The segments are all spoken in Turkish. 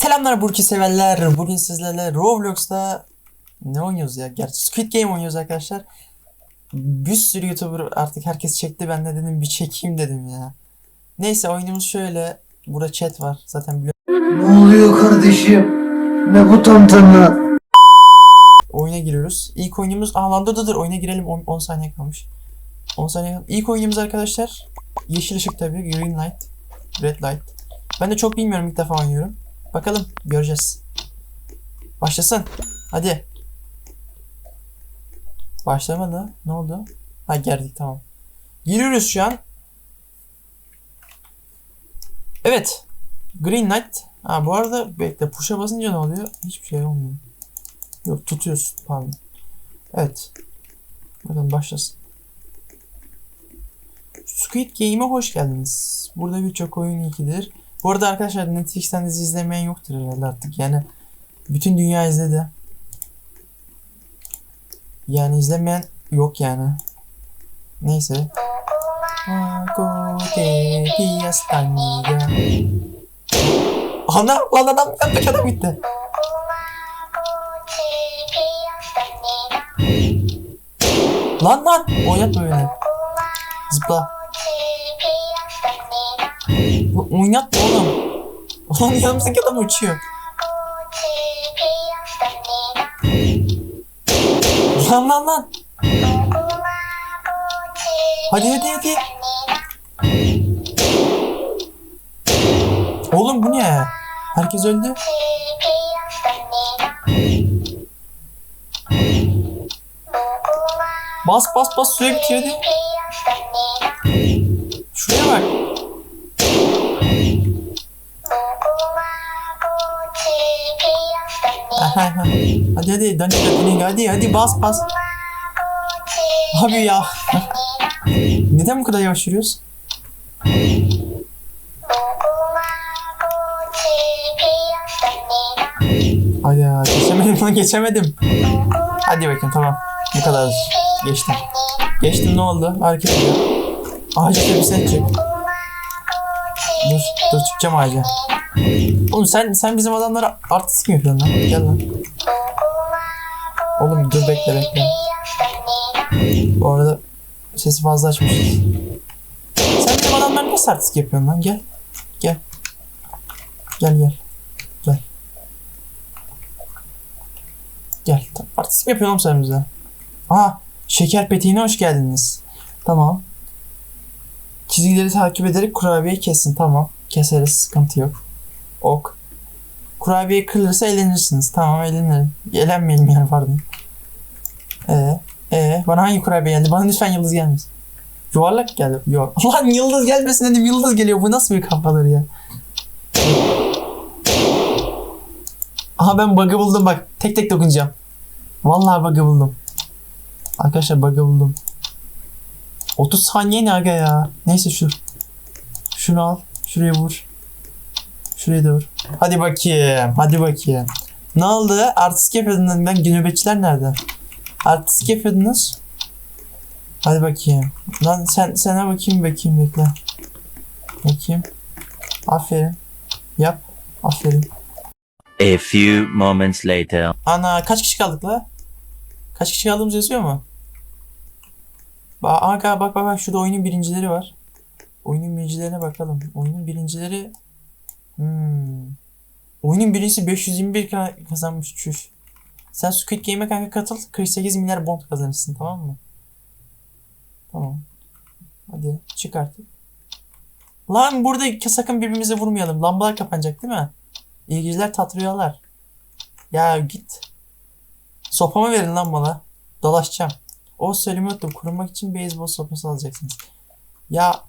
Selamlar Burki severler. Bugün sizlerle Roblox'ta ne oynuyoruz ya? Gerçi Squid Game oynuyoruz arkadaşlar. Bir sürü YouTuber artık herkes çekti. Ben de dedim bir çekeyim dedim ya. Neyse oyunumuz şöyle. Burada chat var. Zaten biliyorum. Ne oluyor kardeşim? Ne bu tantana? Oyuna giriyoruz. İlk oyunumuz... Aa lan dur dur dur. Oyuna girelim. 10, 10 saniye kalmış. 10 saniye kalmış. İlk oyunumuz arkadaşlar. Yeşil ışık tabii. Green light. Red light. Ben de çok bilmiyorum. ilk defa oynuyorum. Bakalım. Göreceğiz. Başlasın. Hadi. Başlamadı. Ne oldu? Ha geldik tamam. Giriyoruz şu an. Evet. Green light. Ha bu arada bekle. Push'a basınca ne oluyor? Hiçbir şey olmuyor. Yok tutuyorsun pardon. Evet. Bakın başlasın. Squid Game'e hoş geldiniz. Burada birçok oyun ikidir. Bu arada arkadaşlar Netflix'ten dizi izlemeyen yoktur herhalde artık. Yani bütün dünya izledi. Yani izlemeyen yok yani. Neyse. Ana lan adam yandık adam gitti. Lan lan oynatma beni. Zıpla. Lan Oynatma oğlum. Lan yanımızdaki adam uçuyor. Lan lan lan. Hadi hadi hadi. Oğlum bu ne? Herkes öldü. Bas bas bas suya bitiyor hadi. Aha, aha. hadi hadi Dani Dani hadi hadi bas bas. Abi ya. Neden bu kadar yavaş yürüyoruz? Hadi ya geçemedim lan geçemedim. Hadi bakayım tamam. Bu kadar. Geçtim. Geçtim ne oldu? Hareket ediyor. Ağaca tepesine çık. Dur, dur çıkacağım ağaca. Oğlum sen sen bizim adamlara artist mi yapıyorsun lan? Gel lan. Oğlum dur bekle bekle. Bu arada sesi fazla açmışız. Sen bizim adamlara nasıl artist yapıyorsun lan? Gel. Gel. Gel gel. Gel. Gel. Artist mi yapıyorsun sen bize? Aha. Şeker petiğine hoş geldiniz. Tamam. Çizgileri takip ederek kurabiye kesin. Tamam. Keseriz. Sıkıntı yok. Ok. Kurabiye kırılırsa eğlenirsiniz. Tamam eğlenirim. Eğlenmeyelim yani pardon. Ee, ee, bana hangi kurabiye geldi? Bana lütfen yıldız gelmesin. Yuvarlak geldi. Yok. Lan yıldız gelmesin dedim. Yıldız geliyor. Bu nasıl bir kafaları ya? Aha ben bug'ı buldum bak. Tek tek dokunacağım. Vallahi bug'ı buldum. Arkadaşlar bug'ı buldum. 30 saniye ne aga ya? Neyse şu. Şunu al. Şuraya vur. Şuraya vur. Hadi bakayım. Hadi bakayım. Ne oldu? Artistik yapıyordunuz. Ben nöbetçiler nerede? Artistik yapıyordunuz. Hadi bakayım. Lan sen sana bakayım bakayım bekle. Bakayım. Aferin. Yap. Aferin. A few moments later. Ana kaç kişi kaldık la? Kaç kişi kaldığımız yazıyor mu? Bak, bak bak bak şurada oyunun birincileri var. Oyunun birincilerine bakalım. Oyunun birincileri hmm. Oyunun birincisi 521 ka- kazanmış çüş. Sen Squid Game'e kanka katıl 48 milyar bond kazanırsın tamam mı? Tamam. Hadi çık artık. Lan burada sakın birbirimize vurmayalım. Lambalar kapanacak değil mi? İyi geceler tat rüyalar. Ya git. Sopamı verin lan bana. Dolaşacağım. O söylemeyi unuttum. Kurulmak için beyzbol sopası alacaksınız. Ya.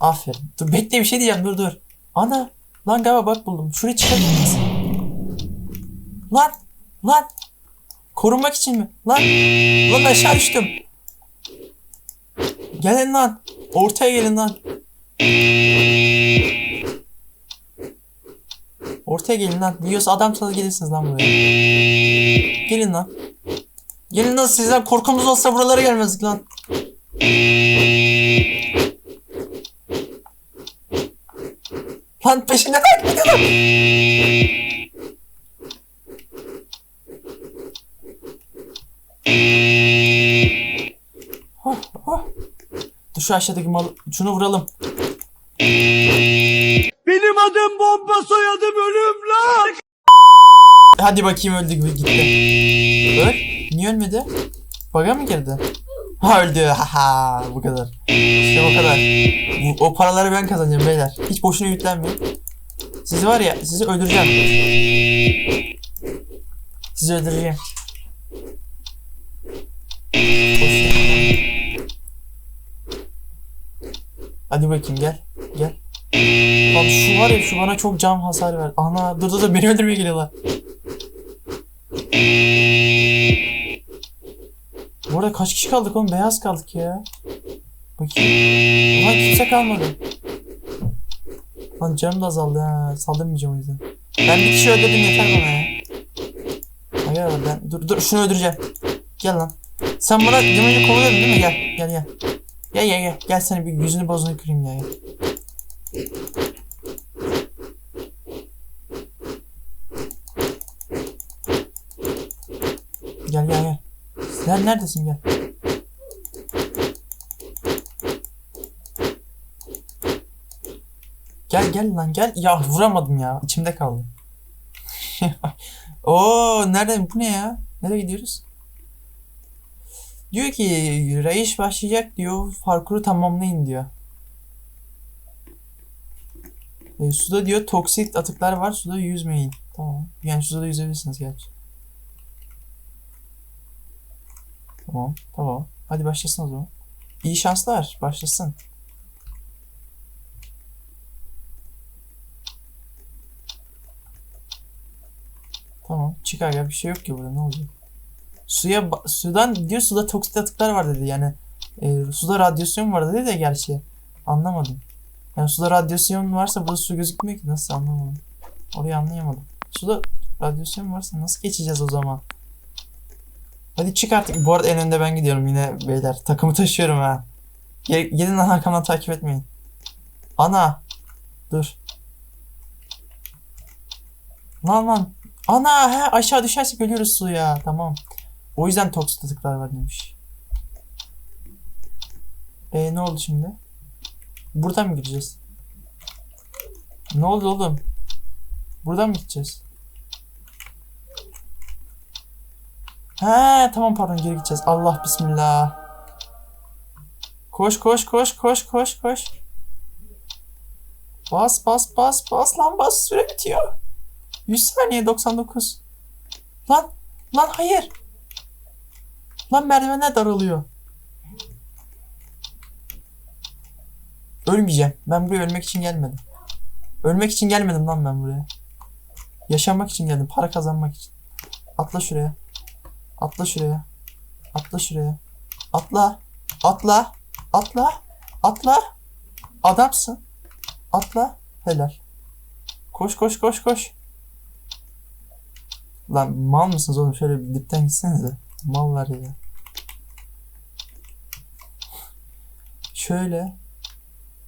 Aferin. Dur bekle bir şey diyeceğim. Dur dur. Ana. Lan galiba bak buldum. Şuraya çıkabilir misin? Lan. Lan. Korunmak için mi? Lan. Lan aşağı düştüm. Gelin lan. Ortaya gelin lan. Ortaya gelin lan. Yiyorsa adam sana gelirsiniz lan buraya. Gelin lan. Gelin lan sizden korkumuz olsa buralara gelmezdik lan. Lan peşinde takip ediyor Oh, oh. Dur şu aşağıdaki mal şunu vuralım. Benim adım bomba soyadım ölüm lan. Hadi bakayım öldü gitti. Öl. Niye ölmedi? Baga mı girdi? Öldü. Haha bu kadar. İşte bu kadar. O paraları ben kazanacağım beyler. Hiç boşuna yüklenmeyin. Sizi var ya sizi öldüreceğim. Sizi öldüreceğim. Hadi bakayım gel. Gel. Lan şu var ya şu bana çok can hasar ver. Ana dur dur dur beni öldürmeye geliyorlar. Bu arada kaç kişi kaldık oğlum? Beyaz kaldık ya. Bakayım. Ulan kimse kalmadı. Lan canım da azaldı ha. Saldırmayacağım o yüzden. Ben bir kişi öldürdüm yeter bana ya. Hayır ben dur dur şunu öldüreceğim. Gel lan. Sen bana demince kovuluyordun değil mi? Gel gel gel. Gel gel gel. Gel seni bir yüzünü bozunu kırayım ya. Gel gel gel. Sen neredesin gel. Gel gel lan gel. Ya vuramadım ya. İçimde kaldı. Oo nerede bu ne ya? Nereye gidiyoruz? Diyor ki reis başlayacak diyor. Parkuru tamamlayın diyor. E, suda diyor toksit atıklar var. Suda yüzmeyin. Tamam. Yani suda da yüzebilirsiniz gerçi. Tamam, tamam. Hadi başlasın o zaman. İyi şanslar. Başlasın. Tamam. Çıkar ya bir şey yok ki burada ne olacak? Suya sudan diyor suda toksit atıklar var dedi yani. E, suda radyasyon var dedi de gerçi. Anlamadım. Yani suda radyasyon varsa burada su gözükmüyor ki nasıl anlamadım. Orayı anlayamadım. Suda radyasyon varsa nasıl geçeceğiz o zaman? Hadi çık artık. Bu arada en ben gidiyorum yine beyler. Takımı taşıyorum ha. Gel, gelin lan arkamdan takip etmeyin. Ana. Dur. Lan lan. Ana he aşağı düşersek ölüyoruz suya. Tamam. O yüzden toksit atıklar var demiş. E ne oldu şimdi? Buradan mı gideceğiz? Ne oldu oğlum? Buradan mı gideceğiz? He tamam pardon geri gideceğiz. Allah bismillah. Koş koş koş koş koş koş. Bas bas bas bas lan bas süre bitiyor. 100 saniye 99. Lan lan hayır. Lan merdivenler daralıyor. Ölmeyeceğim. Ben buraya ölmek için gelmedim. Ölmek için gelmedim lan ben buraya. Yaşamak için geldim. Para kazanmak için. Atla şuraya. Atla şuraya. Atla şuraya. Atla. Atla. Atla. Atla. Adamsın. Atla. Helal. Koş koş koş koş. Lan mal mısınız oğlum? Şöyle bir dipten gitsenize. Mallar ya. Şöyle.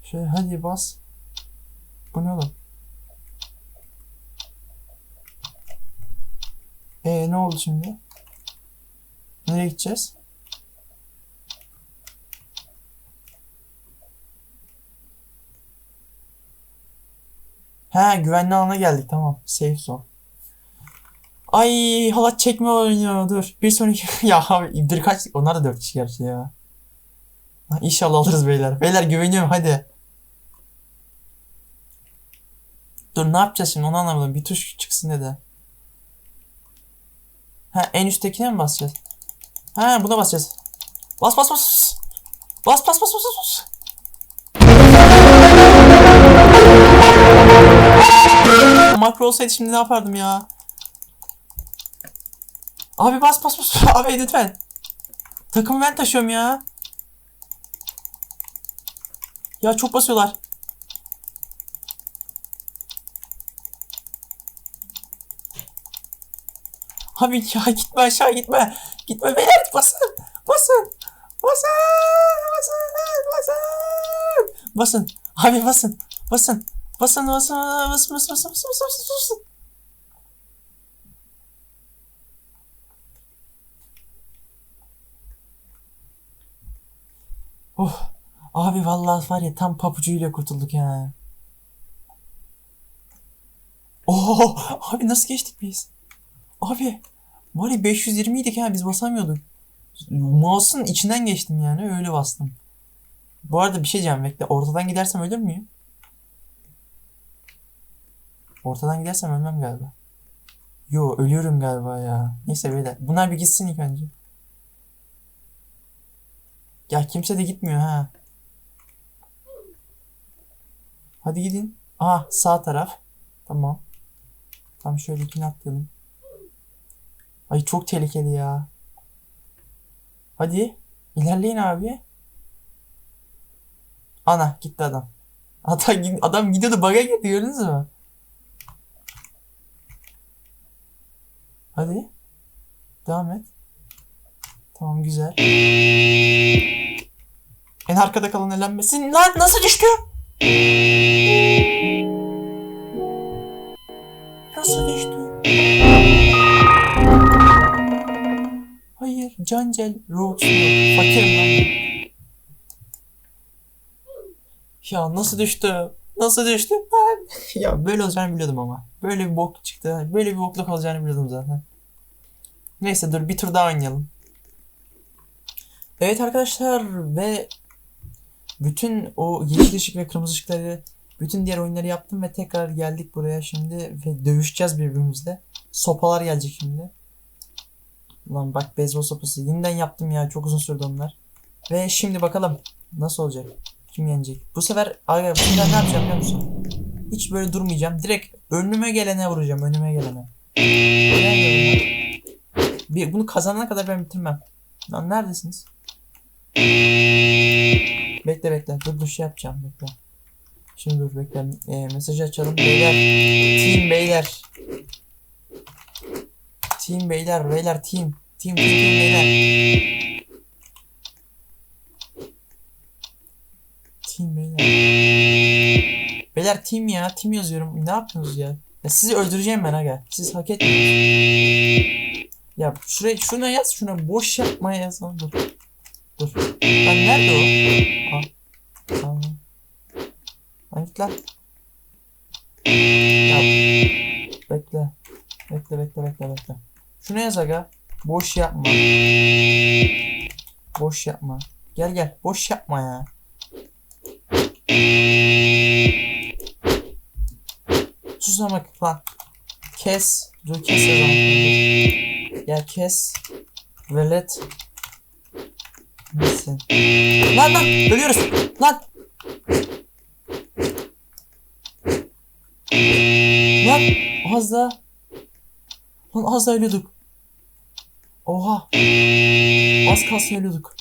Şöyle hadi bas. Bu ne oğlum? Ee ne oldu şimdi? Nereye gideceğiz? Ha güvenli alana geldik tamam. Safe zone. Ay halat çekme oynuyor dur. Bir sonraki ya abi bir kaç onlar da dört kişi gerçi ya. İnşallah alırız beyler. Beyler güveniyorum hadi. Dur ne yapacağız şimdi onu anlamadım. Bir tuş çıksın dedi. Ha en üsttekine mi basacağız? Ha buna basacağız. Bas bas bas. Bas bas bas bas bas. Makro olsaydı şimdi ne yapardım ya? Abi bas bas bas. Abi lütfen. Takımı ben taşıyorum ya. Ya çok basıyorlar. Abi ya gitme aşağı gitme. Gitme beyler basın. Basın. Basın. Basın. Basın. Basın. Abi basın. Basın. Basın basın basın basın basın basın basın basın basın. Oh. Abi vallahi var ya tam papucuyla kurtulduk ya. Oh abi nasıl geçtik biz? Abi var ya 520 idik ha biz basamıyorduk. Mouse'un içinden geçtim yani öyle bastım. Bu arada bir şey diyeceğim bekle. Ortadan gidersem ölür müyüm? Ortadan gidersem ölmem galiba. Yo ölüyorum galiba ya. Neyse beyler. Bunlar bir gitsin ilk önce. Ya kimse de gitmiyor ha. Hadi gidin. Aha sağ taraf. Tamam. Tam şöyle ikini atlayalım. Ay çok tehlikeli ya. Hadi. ilerleyin abi. Ana gitti adam. Adam, adam gidiyordu bug'a girdi gördünüz mü? Hadi. Devam et. Tamam güzel. En arkada kalan elenmesin. Lan nasıl düştü? Nasıl Cancel, yok. Fakirim ben. Ya nasıl düştü? Nasıl düştü? Ben... ya böyle olacağını biliyordum ama. Böyle bir bok çıktı. Böyle bir bokluk olacağını biliyordum zaten. Neyse dur bir tur daha oynayalım. Evet arkadaşlar ve bütün o yeşil ışık ve kırmızı ışıkları bütün diğer oyunları yaptım ve tekrar geldik buraya şimdi ve dövüşeceğiz birbirimizle. Sopalar gelecek şimdi. Ulan bak beyzbol sopası yeniden yaptım ya çok uzun sürdü onlar. Ve şimdi bakalım nasıl olacak? Kim yenecek? Bu sefer aga bu sefer ne yapacağım biliyor musun? Hiç böyle durmayacağım. Direkt önüme gelene vuracağım. Önüme gelene. Bir, bunu kazanana kadar ben bitirmem. Lan neredesiniz? Bekle bekle. Dur dur şey yapacağım. Bekle. Şimdi dur bekle. Ee, mesajı açalım. Beyler. Team beyler. Team beyler. Beyler team. Team beyler. Team beyler. Beyler team ya. Team yazıyorum. Ne yapıyorsunuz ya? Ya sizi öldüreceğim ben aga. Siz hak etmiyorsunuz. Ya şuraya şuna yaz şuna boş yapma yazan dur. Dur. Lan nerede o? Al. Tamam. Lan git lan. Ya. Bekle. Bekle bekle bekle bekle. Şuna yaz aga. Boş yapma. Boş yapma. Gel gel. Boş yapma ya. Susamak lan. Kes. Dur kes yazalım. Gel kes. Velet. Misin? Lan lan ölüyoruz. Lan. Lan az daha. Lan az daha ölüyorduk. Oha. Az kalsın ölüyorduk.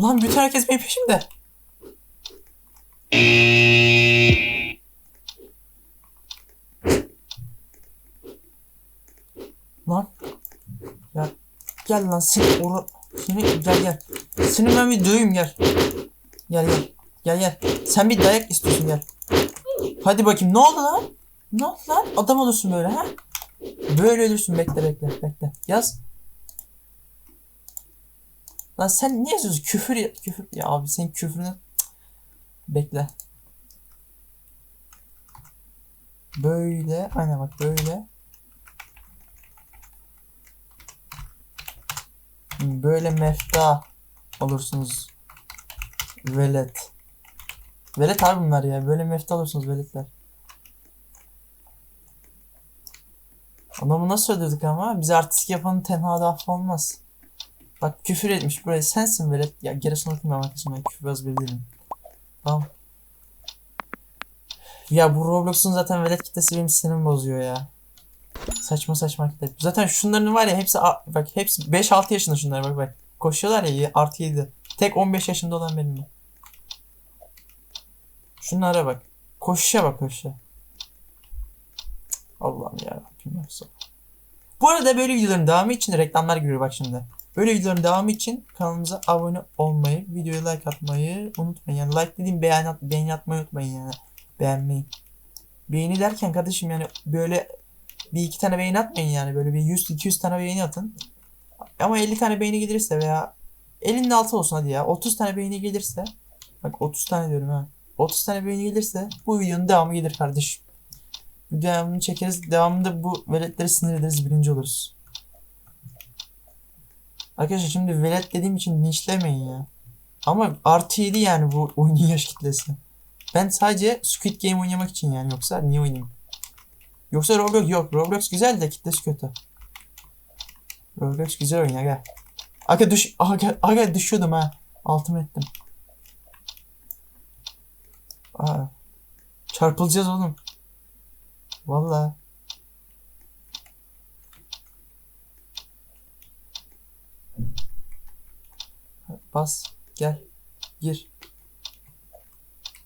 Lan bütün herkes benim peşimde. Lan. Ya gel lan seni or seni gel gel. Seni ben bir döveyim gel. Gel gel. Gel gel. Sen bir dayak istiyorsun gel. Hadi bakayım ne oldu lan? Ne oldu lan? Adam olursun böyle ha? Böyle ölürsün bekle bekle bekle. Yaz. Lan sen niye yazıyorsun? Küfür ya, küfür ya abi senin küfrünü bekle. Böyle aynen bak böyle. Böyle mefta olursunuz. Velet. Velet abi bunlar ya. Böyle mefta olursunuz veletler. Adamı nasıl öldürdük ama? Bize artistik yapanın tenhada affı olmaz. Bak küfür etmiş buraya. Sensin velet. Ya gerisini okumuyorum arkadaşım. Ben küfürbaz biri değilim. Tamam. Ya bu Roblox'un zaten velet kitlesi benim sinirimi bozuyor ya. Saçma saçma hareket. Zaten şunların var ya hepsi bak hepsi 5-6 yaşında şunlar bak bak. Koşuyorlar ya artı 7. Tek 15 yaşında olan benim. Şunlara bak. Koşuşa bak koşuşa. Allah'ım ya ya. Bu arada böyle videoların devamı için reklamlar giriyor bak şimdi. Böyle videoların devamı için kanalımıza abone olmayı, videoya like atmayı unutmayın. Yani like dediğim beğen at, beğeni atmayı unutmayın yani. Beğenmeyi. Beğeni derken kardeşim yani böyle bir iki tane beğeni atmayın yani. Böyle bir 100-200 tane beğeni atın. Ama 50 tane beğeni gelirse veya 50'nin altı olsun hadi ya. 30 tane beğeni gelirse bak 30 tane diyorum ha. 30 tane beğeni gelirse bu videonun devamı gelir kardeşim. Devamını çekeriz. Devamında bu veletleri sinir ederiz. Birinci oluruz. Arkadaşlar şimdi velet dediğim için linçlemeyin ya. Ama artı 7 yani bu oyunun yaş kitlesi. Ben sadece Squid Game oynamak için yani yoksa niye oynayayım? Yoksa Roblox yok. Roblox güzel de kitlesi kötü. Roblox güzel oyun aga. Aga düş aga, aga düşüyordum ha. Altımı ettim. Aa. Çarpılacağız oğlum. Vallahi. Bas. Gel. Gir.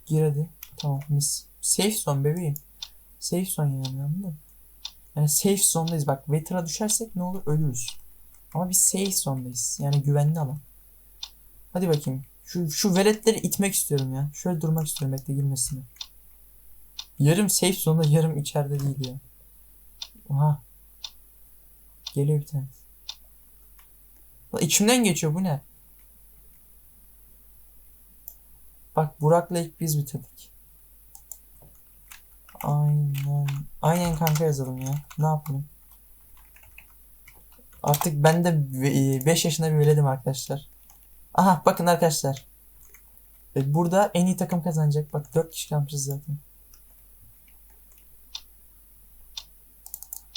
Gir hadi. Tamam mis. Safe zone bebeğim. Safe zone yani anladın mı? Yani safe zone'dayız. Bak Veter'a düşersek ne olur ölürüz. Ama biz safe zone'dayız. Yani güvenli alan. Hadi bakayım. Şu, şu veletleri itmek istiyorum ya. Şöyle durmak istiyorum bekle girmesinler. Yarım safe zone'da yarım içeride değil ya. Oha. Geliyor bir tane. Lan içimden geçiyor bu ne? Bak Burak'la ilk biz bitirdik. Aynen. Aynen kanka yazalım ya. Ne yapalım? Artık ben de 5 yaşında bir veledim arkadaşlar. Aha bakın arkadaşlar. Burada en iyi takım kazanacak. Bak 4 kişi kalmışız zaten.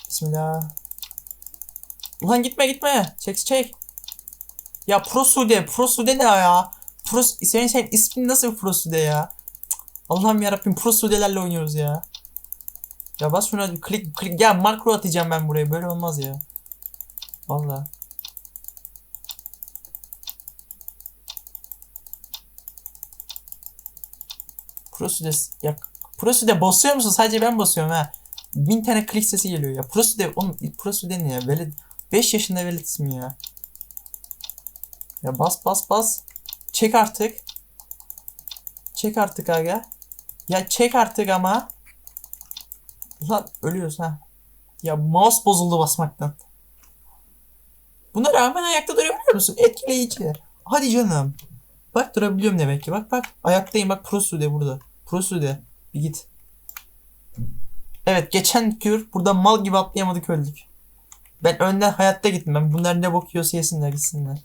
Bismillah. Ulan gitme gitme. Çek çek. Ya Prosude. Prosude ne ya? Pros senin senin ismin nasıl bir Prosude ya? Allah'ım yarabbim Prosude'lerle oynuyoruz ya. Ya bas şuna klik klik. Ya makro atacağım ben buraya. Böyle olmaz ya. Vallahi. Prosude ya Prosude basıyor musun? Sadece ben basıyorum ha. Bin tane klik sesi geliyor ya. Prosude oğlum Prosude ne ya? Velet 5 yaşında velet ismi ya. Ya bas bas bas. Çek artık. Çek artık aga. Ya çek artık ama. Lan ölüyoruz ha. Ya mouse bozuldu basmaktan. Buna rağmen ayakta durabiliyor musun? Etkileyici. Hadi canım. Bak durabiliyorum demek ki. Bak bak. Ayaktayım bak Prosude burada. Prosude. Bir git. Evet geçen kür burada mal gibi atlayamadık öldük. Ben önden hayatta gittim. Ben bunlar ne bok yiyorsa yesinler gitsinler.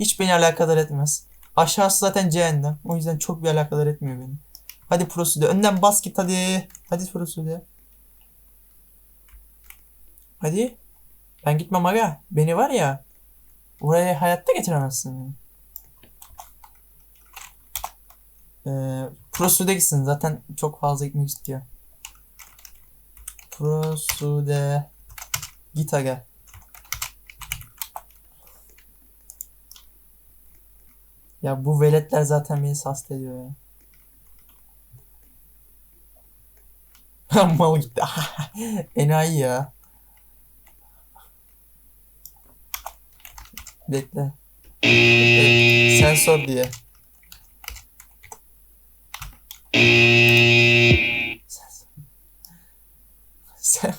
Hiç beni alakadar etmez. Aşağısı zaten cehennem. O yüzden çok bir alakadar etmiyor beni. Hadi Prosude. Önden bas git hadi. Hadi Prosude. Hadi. Ben gitmem aga. Beni var ya. Oraya hayatta getiremezsin beni. Ee, Prosude gitsin. Zaten çok fazla gitmek istiyor. Prosude. Git aga. Ya bu veletler zaten beni hasta ediyor ya. Mal gitti. Enayi ya. Bekle. Bekle. Sen sor diye. Sen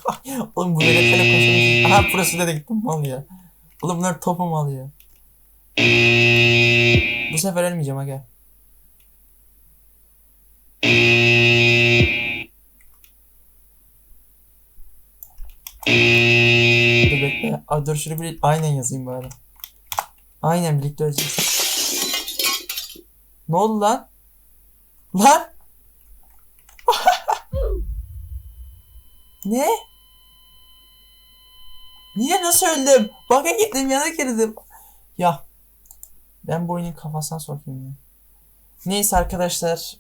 Oğlum bu veletlerle koşamayacağız. Aha burası da gittim mal ya. Oğlum bunlar topu mal ya. Bu sefer ölmeyeceğim aga. Dur bekle. Aa, dur şunu bir aynen yazayım bari. Aynen birlikte öleceğiz. Ne oldu lan? Lan? Ne? Niye nasıl öldüm? Baka gittim yana girdim. Ya. Ben bu oyunun kafasına sokayım ya. Neyse arkadaşlar.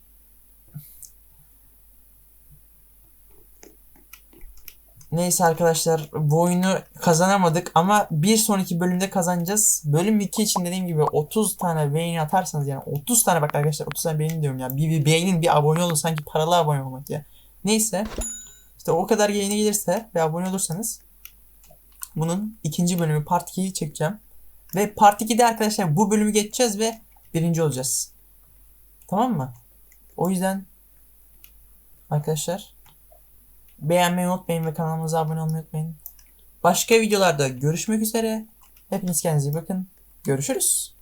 Neyse arkadaşlar bu oyunu kazanamadık ama bir sonraki bölümde kazanacağız. Bölüm 2 için dediğim gibi 30 tane beğeni atarsanız yani 30 tane bak arkadaşlar 30 tane beğeni diyorum ya. Bir, bir beğenin bir abone olun sanki paralı abone olmak ya. Neyse. İşte o kadar yayına gelirse ve abone olursanız bunun ikinci bölümü part 2'yi çekeceğim. Ve Part 2'de arkadaşlar bu bölümü geçeceğiz ve birinci olacağız. Tamam mı? O yüzden arkadaşlar beğenmeyi unutmayın ve kanalımıza abone olmayı unutmayın. Başka videolarda görüşmek üzere. Hepiniz kendinize iyi bakın. Görüşürüz.